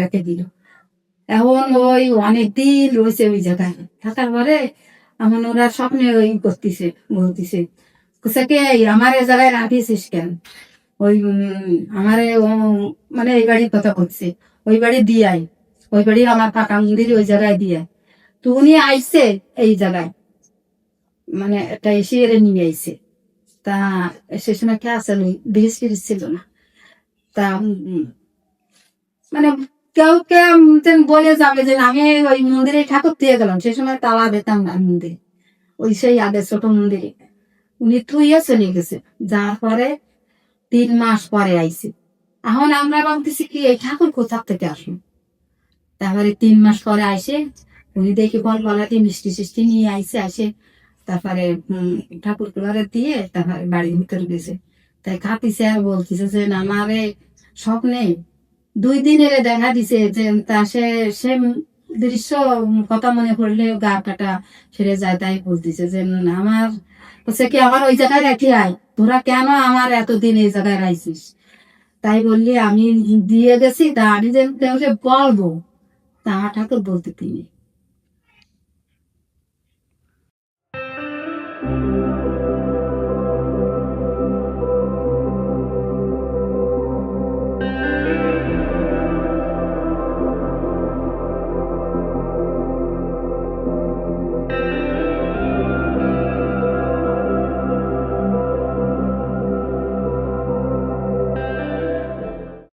রেখে দিল। এখন ওই অনেক দিন রয়েছে ওই জায়গায়। থাকার পরে এমন ওরা স্বপ্নে ওই করতেছে, বলতেছে কে আমার এ জায়গায় রাখিস কেন? ওই আমারে মানে এই বাড়ির কথা বলছে, ওই বাড়ি দিয়াই ওই বাড়ি আমার কাকা মন্দির ওই জায়গায় দিয়াই তো উনি আইসে এই জায়গায়। মানে একটা এসে এরে নিয়ে আইসে তা সে সময় কে আসলে ব্রিজ ছিল না। তা মানে কেউ কেউ বলে যাবে যে আমি ওই মন্দিরে ঠাকুর দিয়ে গেলাম। সেই সময় তালা দিতাম না মন্দিরে। ওই সেই আগে ছোট মন্দিরে। উনি থুইয়ে চলে গেছে। যার পরে তিন মাস পরে আইছে। এখন আমরা ভাবতেছি কি এই ঠাকুর কোথা থেকে আসুন তারপরে তিন মাস পরে আইসে উনি দেখি বল বলাতে মিষ্টি সিষ্টি নিয়ে আইসে আসে। তারপরে ঠাকুর কুলারে দিয়ে তারপরে বাড়ির ভিতরে গেছে। তাই কাঁপিছে আর বলতেছে যে না, আমারে স্বপ্নে দুই দিনের দেখা দিছে যে তা সে সে দৃশ্য কথা মনে পড়লে গা কাটা সেরে যায়, তাই বলতেছে যে আমার হচ্ছে কি, আমার ওই জায়গায় রেখে আয়। তোরা কেন আমার এতদিন এই জায়গায় রাইছিস? তাই বললি, আমি দিয়ে গেছি, তা আমি যে বলব? তা আমার ঠাকুর বলতে তিনি।